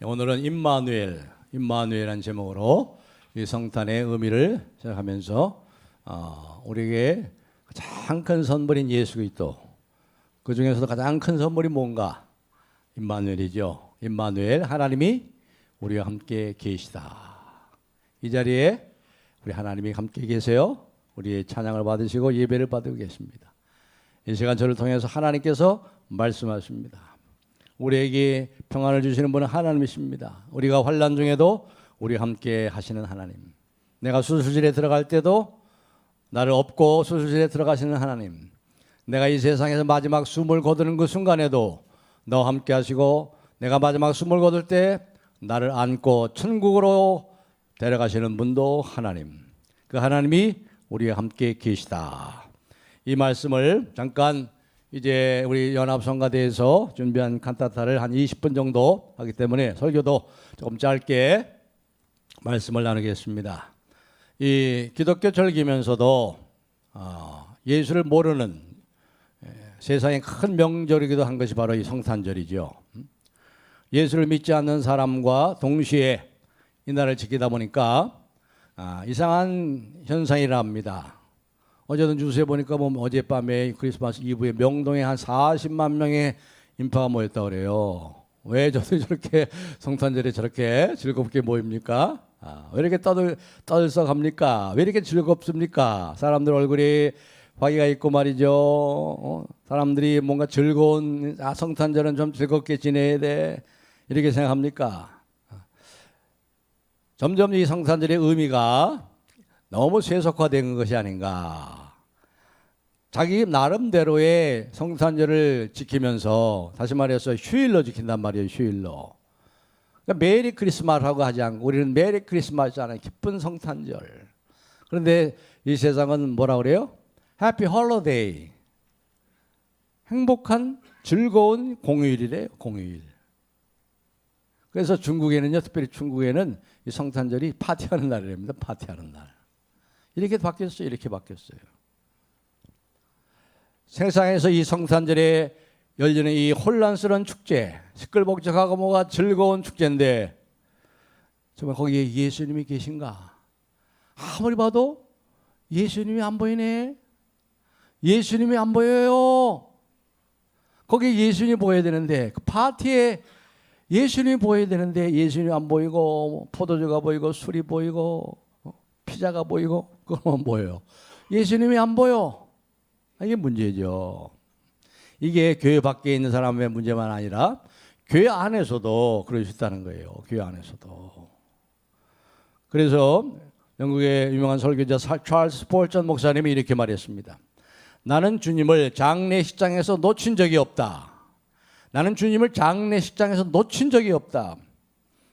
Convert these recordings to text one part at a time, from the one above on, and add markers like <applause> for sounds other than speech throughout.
오늘은 임마누엘, 임마누엘한 제목으로 이 성탄의 의미를 시작하면서 어, 우리에게 가장 큰 선물인 예수 그리스도 그 중에서도 가장 큰 선물이 뭔가 임마누엘이죠. 임마누엘 하나님이 우리와 함께 계시다. 이 자리에 우리 하나님이 함께 계세요. 우리의 찬양을 받으시고 예배를 받고 계십니다. 이 시간 저를 통해서 하나님께서 말씀하십니다. 우리에게 평안을 주시는 분은 하나님이십니다. 우리가 환란 중에도 우리 함께 하시는 하나님. 내가 수술실에 들어갈 때도 나를 업고 수술실에 들어가시는 하나님. 내가 이 세상에서 마지막 숨을 거두는 그 순간에도 너와 함께 하시고 내가 마지막 숨을 거둘 때 나를 안고 천국으로 데려가시는 분도 하나님. 그 하나님이 우리와 함께 계시다. 이 말씀을 잠깐 이제 우리 연합성가대에서 준비한 칸타타를 한 20분 정도 하기 때문에 설교도 조금 짧게 말씀을 나누겠습니다. 이 기독교 절기면서도 어, 예수를 모르는 예, 세상의 큰 명절이기도 한 것이 바로 이 성탄절이죠. 음? 예수를 믿지 않는 사람과 동시에 이날을 지키다 보니까 아, 이상한 현상이랍니다. 어제도 뉴스에 보니까 뭐 어젯밤에 크리스마스 이브에 명동에 한 40만 명의 인파가 모였다 그래요. 왜 저들이 <laughs> 저렇게 성탄절에 저렇게 즐겁게 모입니까? 아, 왜 이렇게 떠들 떠들썩합니까? 왜 이렇게 즐겁습니까? 사람들 얼굴이 화기가 있고 말이죠. 어? 사람들이 뭔가 즐거운 아, 성탄절은 좀 즐겁게 지내야 돼 이렇게 생각합니까? 점점 이 성탄절의 의미가 너무 세속화된 것이 아닌가. 자기 나름대로의 성탄절을 지키면서 다시 말해서 휴일로 지킨단 말이에요. 휴일로. 그러니까 메리 크리스마스라고 하지 않고 우리는 메리 크리스마스잖아요. 기쁜 성탄절. 그런데 이 세상은 뭐라 그래요? 해피 홀로데이. 행복한 즐거운 공휴일이래요. 공휴일. 그래서 중국에는요, 특별히 중국에는 이 성탄절이 파티하는 날이랍니다. 파티하는 날. 이렇게 바뀌었어요. 이렇게 바뀌었어요. 세상에서 이 성탄절에 열리는 이 혼란스러운 축제, 시끌벅적하고 뭐가 즐거운 축제인데 정말 거기에 예수님이 계신가? 아무리 봐도 예수님이 안 보이네. 예수님이 안 보여요. 거기 예수님이 보여야 되는데 그 파티에 예수님이 보여야 되는데 예수님이 안 보이고 포도주가 보이고 술이 보이고 어, 피자가 보이고 그거만 보여요. 예수님이 안 보여. 아, 이게 문제죠. 이게 교회 밖에 있는 사람의 문제만 아니라 교회 안에서도 그럴 수 있다는 거예요. 교회 안에서도. 그래서 영국의 유명한 설교자 사- 찰스 폴전 목사님이 이렇게 말했습니다. 나는 주님을 장례식장에서 놓친 적이 없다. 나는 주님을 장례식장에서 놓친 적이 없다.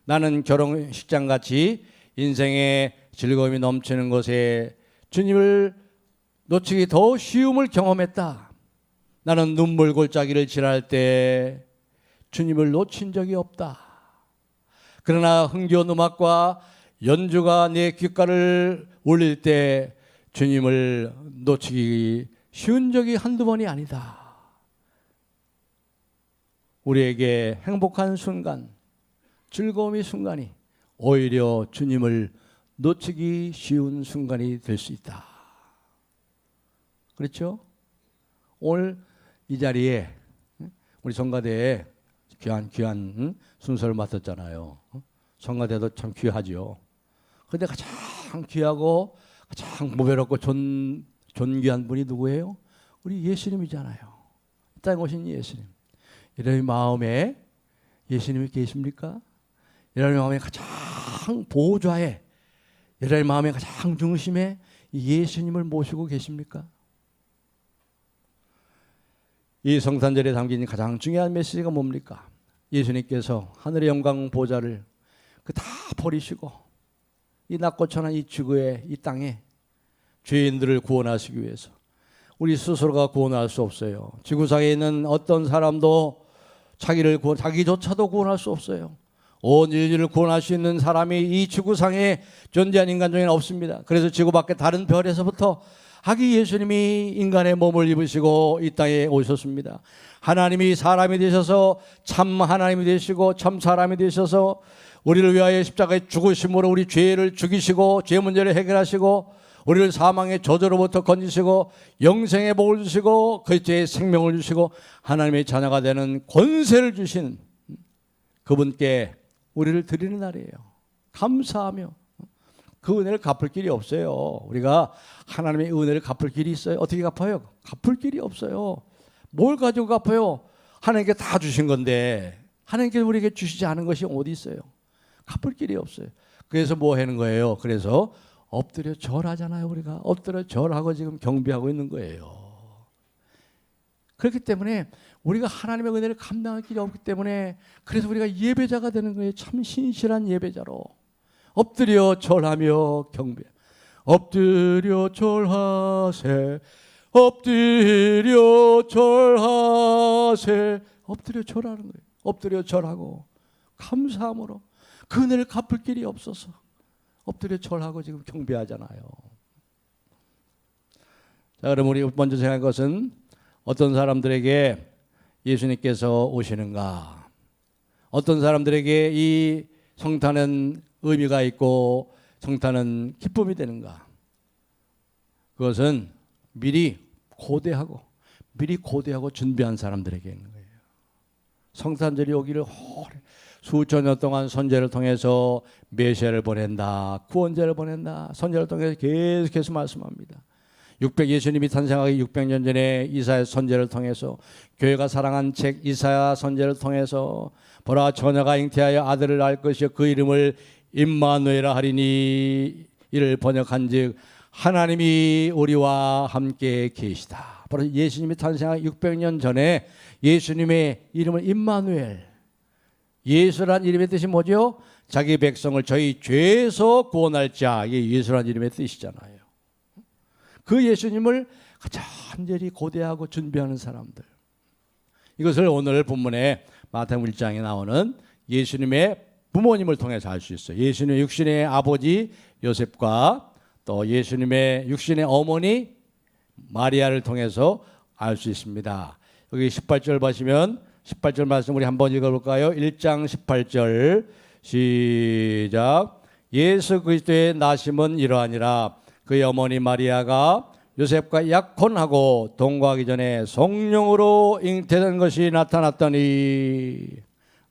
나는 결혼식장 같이 인생의 즐거움이 넘치는 곳에 주님을 놓치기 더 쉬움을 경험했다. 나는 눈물 골짜기를 지날 때 주님을 놓친 적이 없다. 그러나 흥겨운 음악과 연주가 내 귓가를 울릴 때 주님을 놓치기 쉬운 적이 한두 번이 아니다. 우리에게 행복한 순간, 즐거움의 순간이 오히려 주님을 놓치기 쉬운 순간이 될 수 있다. 그렇죠? 오늘 이 자리에 우리 성가대에 귀한 귀한 응? 순서를 맡았잖아요. 어? 성가대도 참 귀하죠. 근데 가장 귀하고 가장 모배롭고 존 존귀한 분이 누구예요? 우리 예수님이잖아요. 이 땅에 오신 예수님. 여러분 마음에 예수님이 계십니까? 여러분 마음에 가장 보좌에 여러분 마음의 가장 중심에 이 예수님을 모시고 계십니까? 이 성탄절에 담긴 가장 중요한 메시지가 뭡니까? 예수님께서 하늘의 영광 보좌를 그 다 버리시고 이 낙고천한 이 지구에 이 땅에 죄인들을 구원하시기 위해서 우리 스스로가 구원할 수 없어요. 지구상에 있는 어떤 사람도 자기를 구원, 자기조차도 구원할 수 없어요. 온 인류를 구원할 수 있는 사람이 이 지구상에 존재한 인간 중에는 없습니다. 그래서 지구 밖에 다른 별에서부터 하기 예수님이 인간의 몸을 입으시고 이 땅에 오셨습니다. 하나님이 사람이 되셔서 참 하나님이 되시고 참 사람이 되셔서 우리를 위하여 십자가에 죽으심으로 우리 죄를 죽이시고 죄 문제를 해결하시고 우리를 사망의 저주로부터 건지시고 영생의 복을 주시고 그 죄의 생명을 주시고 하나님의 자녀가 되는 권세를 주신 그분께 우리를 드리는 날이에요. 감사하며 그 은혜를 갚을 길이 없어요. 우리가 하나님의 은혜를 갚을 길이 있어요. 어떻게 갚아요? 갚을 길이 없어요. 뭘 가지고 갚아요? 하나님께 다 주신 건데 하나님께 우리에게 주시지 않은 것이 어디 있어요? 갚을 길이 없어요. 그래서 뭐 하는 거예요? 그래서 엎드려 절하잖아요. 우리가 엎드려 절하고 지금 경배하고 있는 거예요. 그렇기 때문에 우리가 하나님의 은혜를 감당할 길이 없기 때문에 그래서 우리가 예배자가 되는 거예요. 참 신실한 예배자로 엎드려 절하며 경배. 엎드려 절하세. 엎드려 절하세. 엎드려 절하는 거예요. 엎드려 절하고 감사함으로 그 은혜를 갚을 길이 없어서 엎드려 절하고 지금 경배하잖아요. 자, 그럼 우리 먼저 생각할 것은 어떤 사람들에게 예수님께서 오시는가? 어떤 사람들에게 이 성탄은 의미가 있고 성탄은 기쁨이 되는가? 그것은 미리 고대하고 미리 고대하고 준비한 사람들에게 있는 거예요. 성탄절이 오기를 오래 수천 년 동안 선제를 통해서 메시아를 보낸다, 구원자를 보낸다, 선제를 통해서 계속해서 말씀합니다. 600 예수님이 탄생하기 600년 전에 이사야 선제를 통해서 교회가 사랑한 책 이사야 선제를 통해서 보라 처녀가 잉태하여 아들을 낳을 것이요 그 이름을 임마누엘라 하리니 이를 번역한즉 하나님이 우리와 함께 계시다. 바로 예수님이 탄생하기 600년 전에 예수님의 이름을 임마누엘 예수란 이름의 뜻이 뭐죠? 자기 백성을 저희 죄에서 구원할 자. 이게 예수란 이름의 뜻이잖아요. 그 예수님을 간절히 고대하고 준비하는 사람들. 이것을 오늘 본문에 마태복음 1장에 나오는 예수님의 부모님을 통해서 알 수 있어요. 예수님의 육신의 아버지 요셉과 또 예수님의 육신의 어머니 마리아를 통해서 알 수 있습니다. 여기 18절 보시면 18절 말씀 우리 한번 읽어볼까요? 1장 18절 시작 예수 그리스도의 나심은 이러하니라 그의 어머니 마리아가 요셉과 약혼하고 동거하기 전에 성령으로 잉태된 것이 나타났더니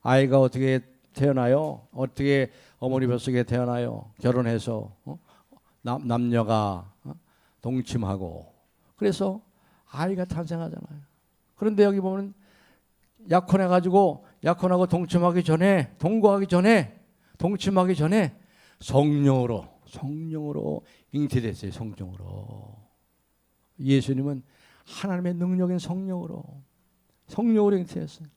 아이가 어떻게 태어나요? 어떻게 어머니 뱃속에 태어나요? 결혼해서 어? 남, 남녀가 어? 동침하고 그래서 아이가 탄생하잖아요. 그런데 여기 보면 약혼해 가지고 약혼하고 동침하기 전에 동거하기 전에 동침하기 전에 성령으로 성령으로 잉태됐어요. 성령으로 예수님은 하나님의 능력인 성령으로 성령으로 잉태했어요.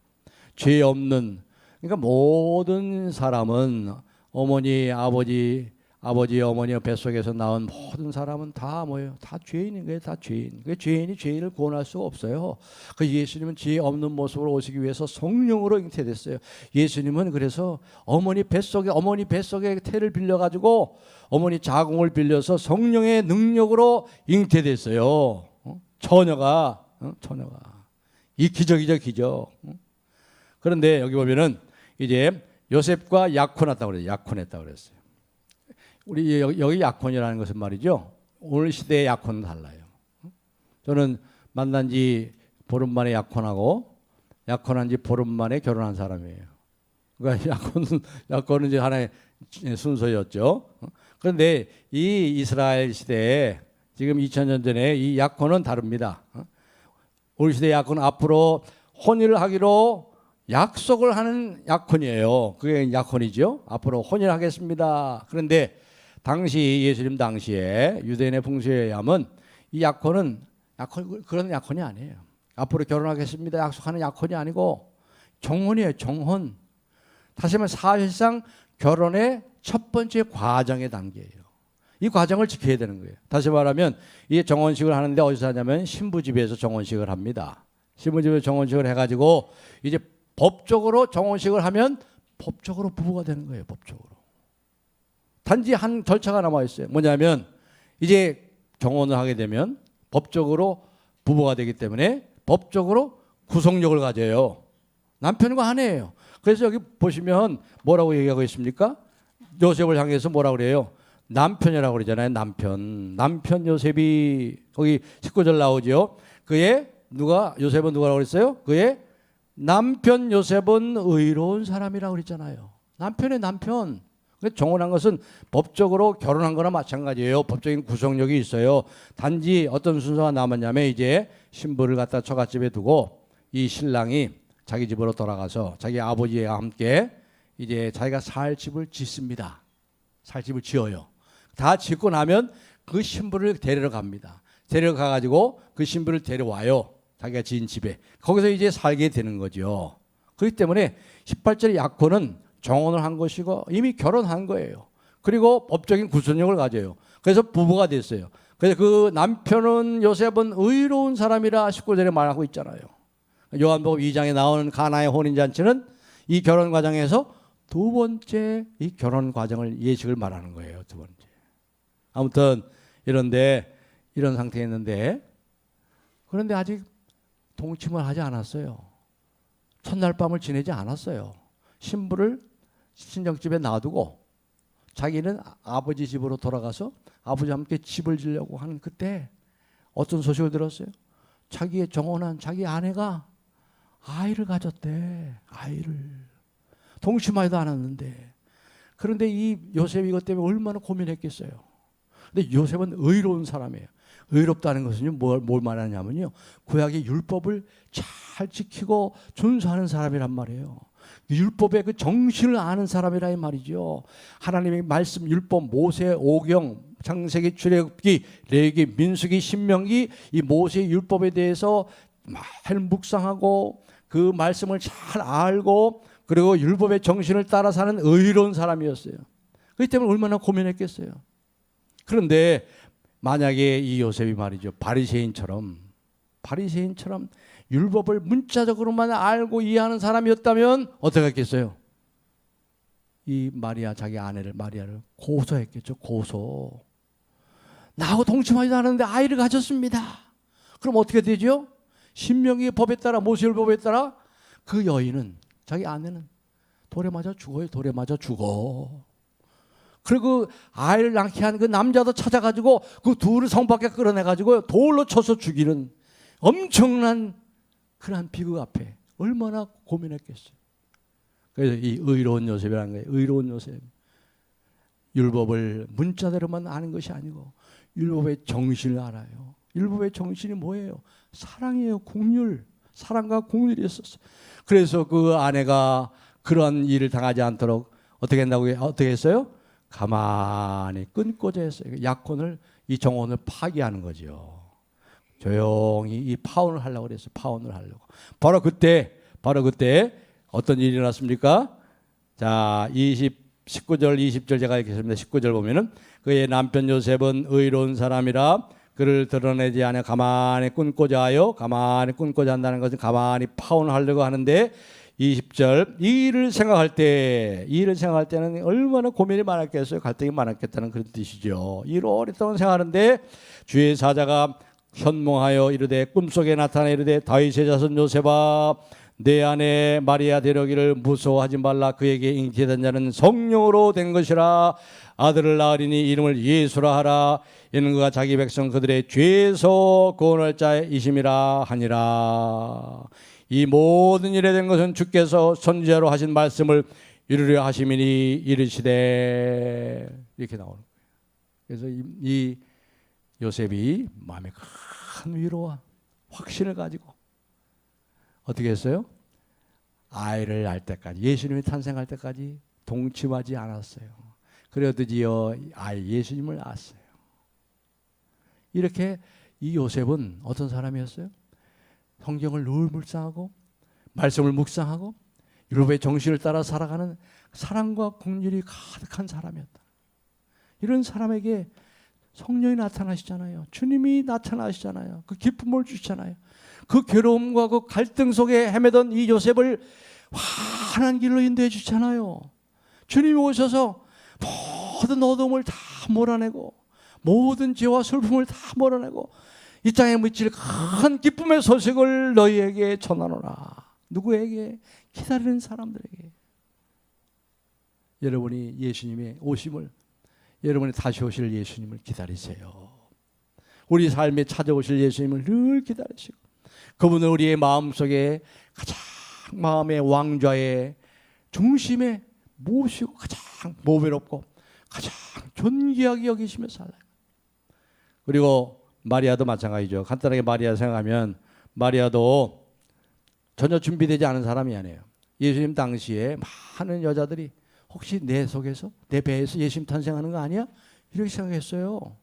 죄 없는 그러니까 모든 사람은 어머니 아버지 아버지 어머니 뱃속에서 나온 모든 사람은 다 뭐예요? 다 죄인인 거예요. 다 죄인. 그 죄인이 죄인을 구원할 수가 없어요. 그 예수님은 죄 없는 모습으로 오시기 위해서 성령으로 잉태됐어요. 예수님은 그래서 어머니 뱃속에 어머니 뱃속에 태를 빌려 가지고 어머니 자궁을 빌려서 성령의 능력으로 잉태됐어요. 어? 처녀가 어? 처녀가 이 기적이죠 기적. 어? 그런데 여기 보면은 이제 요셉과 약혼했다고 그래요. 약혼했다고 그랬어요. 우리 여기, 약혼이라는 것은 말이죠. 오늘 시대의 약혼은 달라요. 저는 만난 지 보름 만에 약혼하고 약혼한 지 보름 만에 결혼한 사람이에요. 그러니까 <laughs> 약혼은 약혼은 이제 하나의 순서였죠. 그런데 이 이스라엘 시대에 지금 2000년 전에 이 약혼은 다릅니다. 우리 시대 약혼은 앞으로 혼인을 하기로 약속을 하는 약혼이에요. 그게 약혼이죠. 앞으로 혼인을 하겠습니다. 그런데 당시 예수님 당시에 유대인의 풍수에 의하면 이 약혼은 약혼 그런 약혼이 아니에요. 앞으로 결혼하겠습니다. 약속하는 약혼이 아니고 정혼이에요. 정혼. 다시 말하면 사실상 결혼의 첫 번째 과정의 단계예요. 이 과정을 지켜야 되는 거예요. 다시 말하면 이 정혼식을 하는데 어디서 하냐면 신부 집에서 정혼식을 합니다. 신부 집에서 정혼식을 해가지고 이제 법적으로 정혼식을 하면 법적으로 부부가 되는 거예요. 법적으로. 단지 한 절차가 남아 있어요. 뭐냐면 이제 정혼을 하게 되면 법적으로 부부가 되기 때문에 법적으로 구속력을 가져요. 남편과 아내예요. 그래서 여기 보시면 뭐라고 얘기하고 있습니까? 요셉을 향해서 뭐라고 그래요? 남편이라고 그러잖아요. 남편. 남편 요셉이 거기 19절 나오죠. 그의 누가 요셉은 누가라고 그랬어요? 그의 남편 요셉은 의로운 사람이라고 그랬잖아요. 남편의 남편. 그 정혼한 것은 법적으로 결혼한 거나 마찬가지예요. 법적인 구속력이 있어요. 단지 어떤 순서가 남았냐면 이제 신부를 갖다 처갓집에 두고 이 신랑이 자기 집으로 돌아가서 자기 아버지와 함께 이제 자기가 살 집을 짓습니다. 살 집을 지어요. 다 짓고 나면 그 신부를 데리러 갑니다. 데려가 가지고 그 신부를 데려와요. 자기가 지은 집에. 거기서 이제 살게 되는 거죠. 그렇기 때문에 18절 약혼은 정혼을 한 것이고 이미 결혼한 거예요. 그리고 법적인 구속력을 가져요. 그래서 부부가 됐어요. 그래서 그 남편은 요셉은 의로운 사람이라 19절에 말하고 있잖아요. 요한복음 2장에 나오는 가나의 혼인 잔치는 이 결혼 과정에서 두 번째 이 결혼 과정을 예식을 말하는 거예요. 두 번째. 아무튼 이런데 이런 상태였는데 그런데 아직 동침을 하지 않았어요. 첫날 밤을 지내지 않았어요. 신부를 친정집에 놔두고 자기는 아- 아버지 집으로 돌아가서 아버지와 함께 집을 지려고 하는 그때 어떤 소식을 들었어요? 자기의 정혼한 자기 아내가 아이를 가졌대. 아이를. 동침하지도 않았는데. 그런데 이 요셉 이것 때문에 얼마나 고민했겠어요. 근데 요셉은 의로운 사람이에요. 의롭다는 것은요, 뭘, 뭘 말하냐면요. 구약의 율법을 잘 지키고 준수하는 사람이란 말이에요. 그 율법의 그 정신을 아는 사람이라 이 말이죠. 하나님의 말씀, 율법, 모세, 오경, 창세기, 출애굽기, 레기, 민수기, 신명기 이 모세 율법에 대해서 말 묵상하고 그 말씀을 잘 알고 그리고 율법의 정신을 따라 사는 의로운 사람이었어요. 그렇기 때문에 얼마나 고민했겠어요. 그런데 만약에 이 요셉이 말이죠 바리새인처럼 바리새인처럼 율법을 문자적으로만 알고 이해하는 사람이었다면 어떻게 했겠어요? 이 마리아 자기 아내를 마리아를 고소했겠죠 고소. 나하고 동침하지도 않았는데 아이를 가졌습니다. 그럼 어떻게 되죠? 신명기 법에 따라 모세율법에 따라 그 여인은 자기 아내는 돌에 맞아 죽어요. 돌에 맞아 죽어. 그리고 그 아이를 낳게 한 그 남자도 찾아가지고 그 둘을 성 밖에 끌어내가지고 돌로 쳐서 죽이는 엄청난 그러한 비극 앞에 얼마나 고민했겠어요. 그래서 이 의로운 요셉이라는 거예요. 의로운 요셉. 율법을 문자대로만 아는 것이 아니고 율법의 정신을 알아요. 율법의 정신이 뭐예요? 사랑이에요. 공률. 사랑과 공률이 있었어요. 그래서 그 아내가 그런 일을 당하지 않도록 어떻게 한다고 어떻게 했어요? 가만히 끊고자 했어요. 약혼을 이 정혼을 파기하는 거죠. 조용히 이 파혼을 하려고 그랬어요. 파혼을 하려고. 바로 그때 바로 그때 어떤 일이 일어났습니까? 자, 20 19절 20절 제가 읽겠습니다. 19절 보면은 그의 남편 요셉은 의로운 사람이라 그를 드러내지 않아 가만히 끊고자 하여 가만히 끊고자 한다는 것은 가만히 파혼을 하려고 하는데 20절 이 일을 생각할 때, 이 일을 생각할 때는 얼마나 고민이 많았겠어요. 갈등이 많았겠다는 그런 뜻이죠. 이 일을 오랫동안 생각하는데 주의 사자가 현몽하여 이르되 꿈속에 나타나 이르되 다윗의 자손 요셉아 내 아내 마리아 데려기를 무서워하지 말라. 그에게 잉태된 자는 성령으로 된 것이라. 아들을 낳으리니 이름을 예수라 하라. 이는 그가 자기 백성 그들의 죄에서 구원할 자이심이라 하니라. 이 모든 일에 된 것은 주께서 선지자로 하신 말씀을 이루려 하심이니 이르시되. 이렇게 나오는 거예요. 그래서 이, 이 요셉이 마음에 큰 위로와 확신을 가지고 어떻게 했어요? 아이를 낳을 때까지 예수님이 탄생할 때까지 동침하지 않았어요. 그래도 드디어 아이 예수님을 낳았어요. 이렇게 이 요셉은 어떤 사람이었어요? 성경을 늘 묵상하고 말씀을 묵상하고 율법의 정신을 따라 살아가는 사랑과 공률이 가득한 사람이었다. 이런 사람에게 성령이 나타나시잖아요. 주님이 나타나시잖아요. 그 기쁨을 주시잖아요. 그 괴로움과 그 갈등 속에 헤매던 이 요셉을 환한 길로 인도해 주잖아요. 주님이 오셔서 모든 어둠을 다 몰아내고 모든 죄와 슬픔을 다 몰아내고 이 땅에 묻힐 큰 기쁨의 소식을 너희에게 전하노라. 누구에게? 기다리는 사람들에게. 여러분이 예수님의 오심을 여러분이 다시 오실 예수님을 기다리세요. 우리 삶에 찾아오실 예수님을 늘 기다리시고 그분을 우리의 마음속에 가장 마음의 왕좌의 중심에 모시고 가장 모배롭고 가장 존귀하게 여기시며 살아요. 그리고 마리아도 마찬가지죠. 간단하게 마리아 생각하면 마리아도 전혀 준비되지 않은 사람이 아니에요. 예수님 당시에 많은 여자들이 혹시 내 속에서 내 배에서 예수님 탄생하는 거 아니야? 이렇게 생각했어요.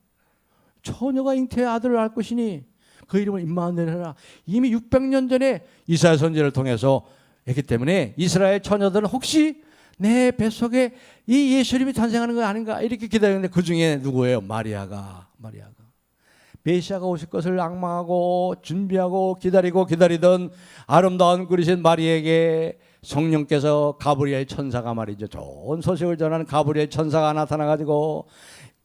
처녀가 잉태의 아들을 낳을 것이니 그 이름을 임마누엘 해라. 이미 600년 전에 이스라엘 선지를 통해서 했기 때문에 이스라엘 처녀들은 혹시 내 뱃속에 이 예수님이 탄생하는 거 아닌가 이렇게 기다렸는데 그 중에 누구예요? 마리아가 마리아가 메시아가 오실 것을 악망하고 준비하고 기다리고 기다리던 아름다운 그리신 마리에게 성령께서 가브리엘 천사가 말이죠. 좋은 소식을 전하는 가브리엘 천사가 나타나 가지고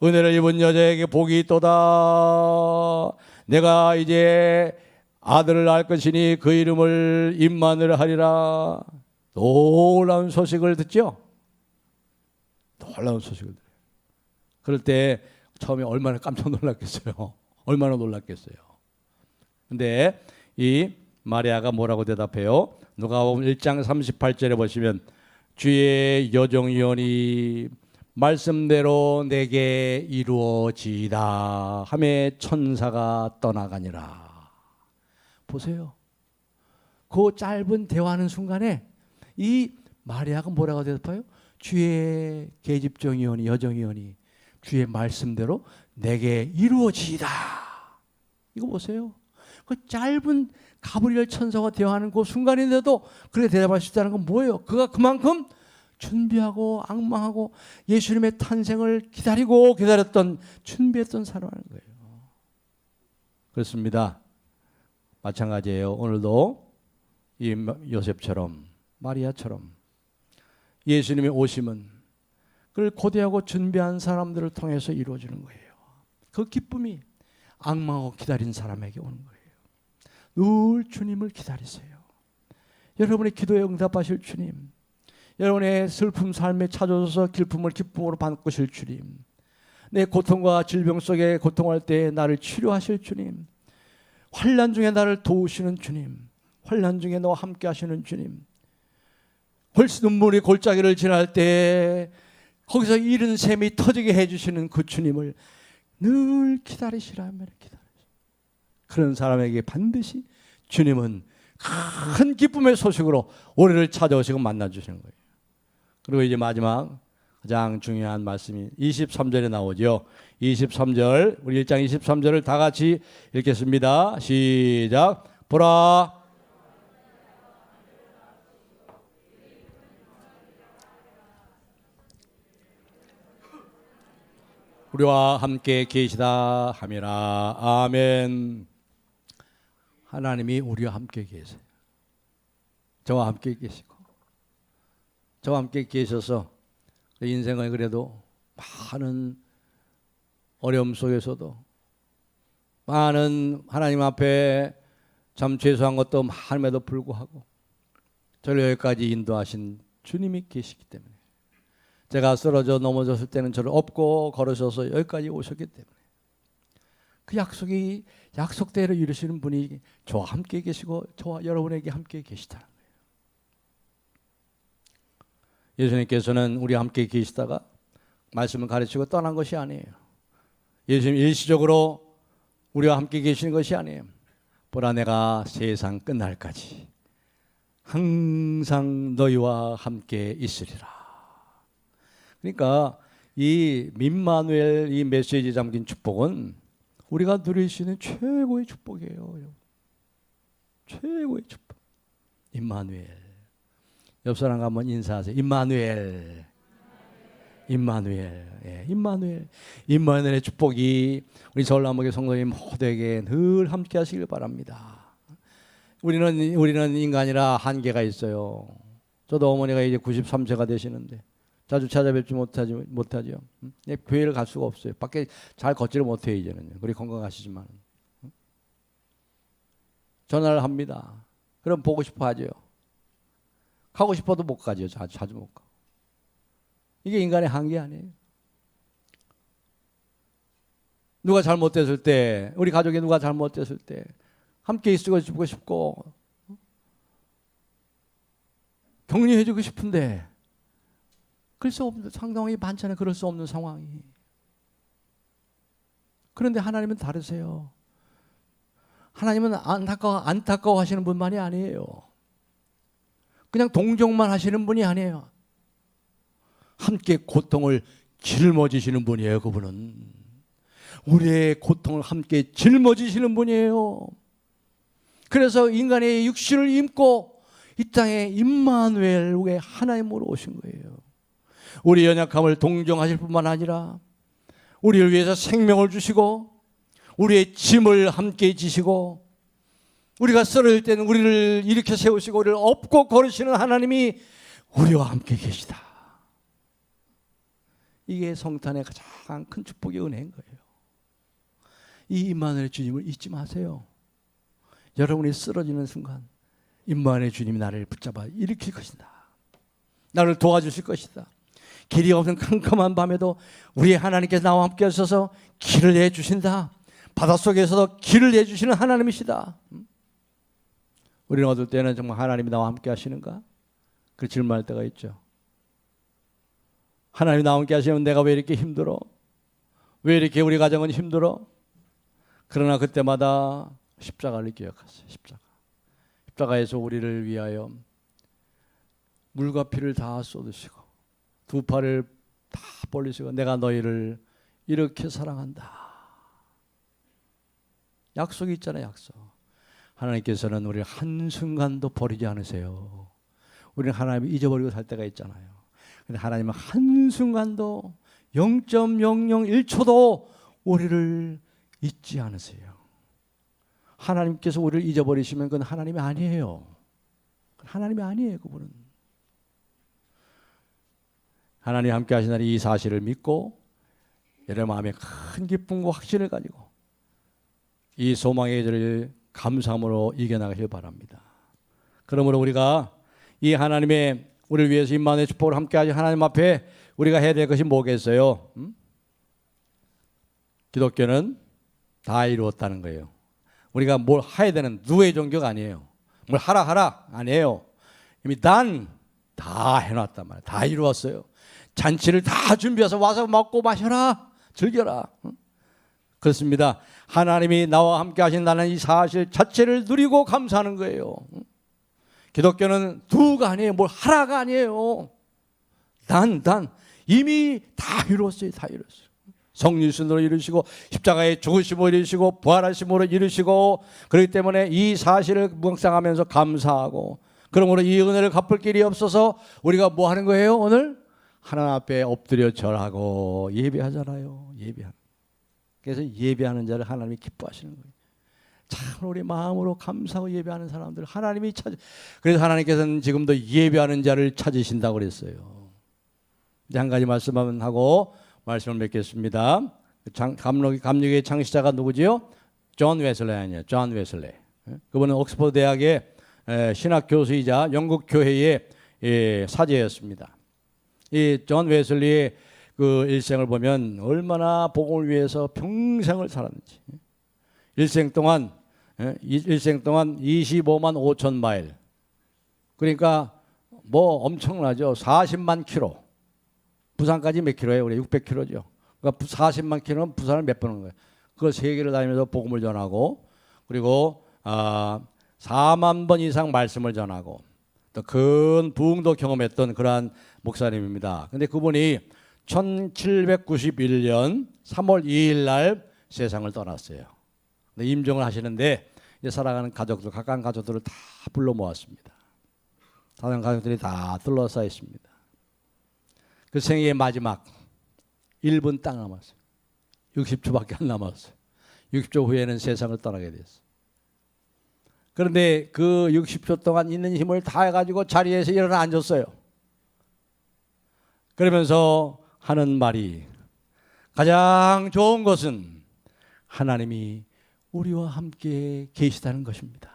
은혜를 입은 여자에게 복이 있도다. 내가 이제 아들을 낳을 것이니 그 이름을 임마누엘 하리라. 놀라운 소식을 듣죠. 놀라운 소식을 들어요. 그럴 때 처음에 얼마나 깜짝 놀랐겠어요. <laughs> 얼마나 놀랐겠어요. 근데 이 마리아가 뭐라고 대답해요? 누가복음 1장 38절에 보시면 주의 여정이오니 말씀대로 내게 이루어지이다 함에 천사가 떠나가니라. 보세요. 그 짧은 대화하는 순간에 이 마리아가 뭐라고 대답해요? 주의 계집종이오니 여정이오니 주의 말씀대로 내게 이루어지이다. 이거 보세요. 그 짧은 가브리엘 천사가 대화하는 그 순간인데도 그렇게 대답할 수 있다는 건 뭐예요? 그가 그만큼 준비하고 악망하고 예수님의 탄생을 기다리고 기다렸던 준비했던 사람인 거예요. 그렇습니다. 마찬가지예요. 오늘도 이 요셉처럼 마리아처럼 예수님의 오심은 그걸 고대하고 준비한 사람들을 통해서 이루어지는 거예요. 그 기쁨이 악망하고 기다린 사람에게 오는 거예요. 늘 주님을 기다리세요. 여러분의 기도에 응답하실 주님, 여러분의 슬픔 삶에 찾아오셔서 기쁨을 기쁨으로 바꾸실 주님, 내 고통과 질병 속에 고통할 때 나를 치료하실 주님, 환란 중에 나를 도우시는 주님, 환란 중에 너와 함께 하시는 주님, 벌써 눈물이 골짜기를 지날 때 거기서 이른 샘이 터지게 해주시는 그 주님을 늘 기다리시라면 기다리시. 그런 사람에게 반드시 주님은 큰 기쁨의 소식으로 우리를 찾아오시고 만나 주시는 거예요. 그리고 이제 마지막 가장 중요한 말씀이 23절에 나오죠. 23절 우리 1장 23절을 다 같이 읽겠습니다. 시작. 보라 우리와 함께 계시다 함이라. 아멘. 하나님이 우리와 함께 계세요. 저와 함께 계시고 저와 함께 계셔서 그 인생을 그래도 많은 어려움 속에서도 많은 하나님 앞에 참 죄송한 것도 많음에도 불구하고 저를 여기까지 인도하신 주님이 계시기 때문에 제가 쓰러져 넘어졌을 때는 저를 업고 걸으셔서 여기까지 오셨기 때문에 그 약속이 약속대로 이루시는 분이 저와 함께 계시고 저와 여러분에게 함께 계시다는 거예요. 예수님께서는 우리와 함께 계시다가 말씀을 가르치고 떠난 것이 아니에요. 예수님 일시적으로 우리와 함께 계시는 것이 아니에요. 보라 내가 세상 끝날까지 항상 너희와 함께 있으리라. 그러니까 이 민마누엘 이 메시지 담긴 축복은 우리가 누릴 수 있는 최고의 축복이에요. 최고의 축복. 임마누엘. 옆 사람 한번 인사하세요. 임마누엘. 임마누엘. 예, 임마누엘. 임마누엘의 축복이 우리 전라목의 성도님 모두에게 늘 함께 하시길 바랍니다. 우리는 우리는 인간이라 한계가 있어요. 저도 어머니가 이제 93세가 되시는데 자주 찾아뵙지 못하지 못하죠. 예, 교회를 갈 수가 없어요. 밖에 잘 걷지를 못해요 이제는. 그리 건강하시지만 전화를 합니다. 그럼 보고 싶어 하죠. 가고 싶어도 못 가죠. 자주, 자주 못 가. 이게 인간의 한계 아니에요. 누가 잘못됐을 때, 우리 가족에 누가 잘못됐을 때, 함께 있고 싶고, 격려해주고 싶은데, 그럴 수 없는 상당히 많잖아요. 그럴 수 없는 상황이. 그런데 하나님은 다르세요. 하나님은 안타까워, 안타까워 하시는 분만이 아니에요. 그냥 동정만 하시는 분이 아니에요. 함께 고통을 짊어지시는 분이에요, 그분은. 우리의 고통을 함께 짊어지시는 분이에요. 그래서 인간의 육신을 입고 이 땅에 임마누엘의 하나님으로 오신 거예요. 우리 연약함을 동정하실 뿐만 아니라 우리를 위해서 생명을 주시고 우리의 짐을 함께 지시고 우리가 쓰러질 때는 우리를 일으켜 세우시고 우리를 업고 걸으시는 하나님이 우리와 함께 계시다. 이게 성탄의 가장 큰 축복의 은혜인 거예요. 이 임마누엘 주님을 잊지 마세요. 여러분이 쓰러지는 순간 임마누엘 주님이 나를 붙잡아 일으킬 것이다. 나를 도와주실 것이다. 길이 없는 캄캄한 밤에도 우리 하나님께서 나와 함께 하셔서 길을 내 주신다. 바닷속에서도 길을 내 주시는 하나님이시다. 우리는 어떨 때는 정말 하나님이 나와 함께 하시는가? 그 질문할 때가 있죠. 하나님이 나와 함께 하시면 내가 왜 이렇게 힘들어? 왜 이렇게 우리 가정은 힘들어? 그러나 그때마다 십자가를 기억하세요. 십자가. 십자가에서 우리를 위하여 물과 피를 다 쏟으시고 두 팔을 다 벌리시고 내가 너희를 이렇게 사랑한다. 약속이 있잖아요, 약속. 하나님께서는 우리를 한순간도 버리지 않으세요. 우리는 하나님을 잊어버리고 살 때가 있잖아요. 근데 하나님은 한순간도 0.001초도 우리를 잊지 않으세요. 하나님께서 우리를 잊어버리시면 그건 하나님이 아니에요. 하나님이 아니에요, 그분은. 하나님 함께 하시는 이 사실을 믿고 여러분 마음에 큰 기쁨과 확신을 가지고 이 소망의 절을 감사함으로 이겨나가길 바랍니다. 그러므로 우리가 이 하나님의 우리를 위해서 임만의 축복을 함께 하신 하나님 앞에 우리가 해야 될 것이 뭐겠어요? 음? 기독교는 다 이루었다는 거예요. 우리가 뭘 해야 되는 누의 종교가 아니에요. 뭘 하라 하라 아니에요. 이미 단다 해놨단 말이에요. 다 이루었어요. 잔치를 다 준비해서 와서 먹고 마셔라. 즐겨라. 그렇습니다. 하나님이 나와 함께 하신다는 이 사실 자체를 누리고 감사하는 거예요. 기독교는 두가 아니에요. 뭘 하라가 아니에요. 단, 단. 이미 다 이루었어요. 다 이루었어요. 성리순으로 이루시고 십자가의 죽으심으로 이루시고 부활하심으로 이루시고 그렇기 때문에 이 사실을 묵상하면서 감사하고 그러므로 이 은혜를 갚을 길이 없어서 우리가 뭐 하는 거예요 오늘? 하나님 앞에 엎드려 절하고 예배하잖아요 예배하는 그래서 예배하는 자를 하나님이 기뻐하시는 거예요 참 우리 마음으로 감사하고 예배하는 사람들 하나님이 찾 그래서 하나님께서는 지금도 예배하는 자를 찾으신다고 그랬어요 이제 한 가지 말씀만 하고 말씀을 맺겠습니다. 장, 감독, 감독의 창시자가 누구지요? 존 웨슬레 아니에요. 존 웨슬레. 그분은 옥스퍼드 대학의 신학 교수이자 영국 교회의 사제였습니다. 이 존 웨슬리의 그 일생을 보면 얼마나 복음을 위해서 평생을 살았는지. 일생 동안 일생 동안 25만 5천 마일. 그러니까 뭐 엄청나죠. 40만 킬로. 부산까지 몇 킬로예요? 우리 600 킬로죠. 그러니까 40만 킬로는 부산을 몇 번 온 거예요. 그걸 세계를 다니면서 복음을 전하고 그리고 아 4만 번 이상 말씀을 전하고 또 큰 부흥도 경험했던 그러한 목사님입니다. 근데 그분이 1791년 3월 2일 날 세상을 떠났어요. 임종을 하시는데 살아가는 가족들, 가까운 가족들을 다 불러 모았습니다. 다른 가족들이 다 둘러싸여 있습니다. 그 생애의 마지막 1분 딱 남았어요. 60초밖에 안 남았어요. 60초 후에는 세상을 떠나게 됐어요. 그런데 그 60초 동안 있는 힘을 다 해가지고 자리에서 일어나 앉았어요. 그러면서 하는 말이 가장 좋은 것은 하나님이 우리와 함께 계시다는 것입니다.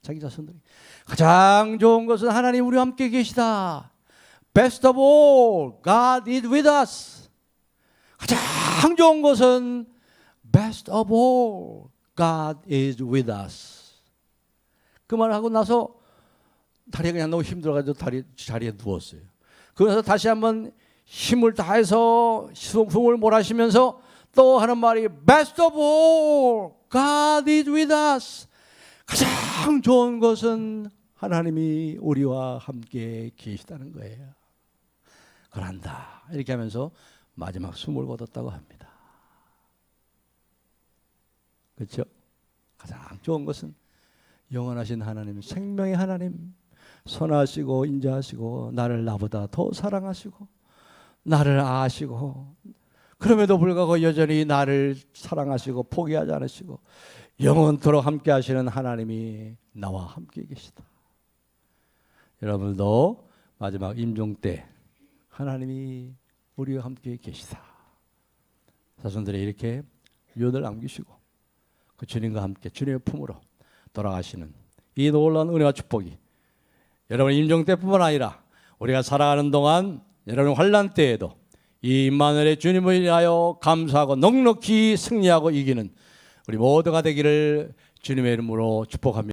자기 자손들이 가장 좋은 것은 하나님 우리와 함께 계시다. Best of all, God is with us. 가장 좋은 것은 Best of all, God is with us. 그 말을 하고 나서 다리가 그냥 너무 힘들어가지고 다리 자리에 누웠어요. 그래서 다시 한번 힘을 다해서 숨을 몰아쉬면서 또 하는 말이 Best of all, God is with us. 가장 좋은 것은 하나님이 우리와 함께 계시다는 거예요. 그런다 이렇게 하면서 마지막 숨을 거뒀다고 합니다. 그렇죠? 가장 좋은 것은 영원하신 하나님, 생명의 하나님, 선하시고 인자하시고 나를 나보다 더 사랑하시고 나를 아시고 그럼에도 불구하고 여전히 나를 사랑하시고 포기하지 않으시고 영원토록 함께 하시는 하나님이 나와 함께 계시다. 여러분도 마지막 임종 때 하나님이 우리와 함께 계시다. 자손들이 이렇게 유언을 남기시고 그 주님과 함께 주님의 품으로 돌아가시는 이 놀라운 은혜와 축복이 여러분 임종 때뿐만 아니라 우리가 살아가는 동안 여러분 환란 때에도 이 임마누엘의 주님을 위하여 감사하고 넉넉히 승리하고 이기는 우리 모두가 되기를 주님의 이름으로 축복합니다.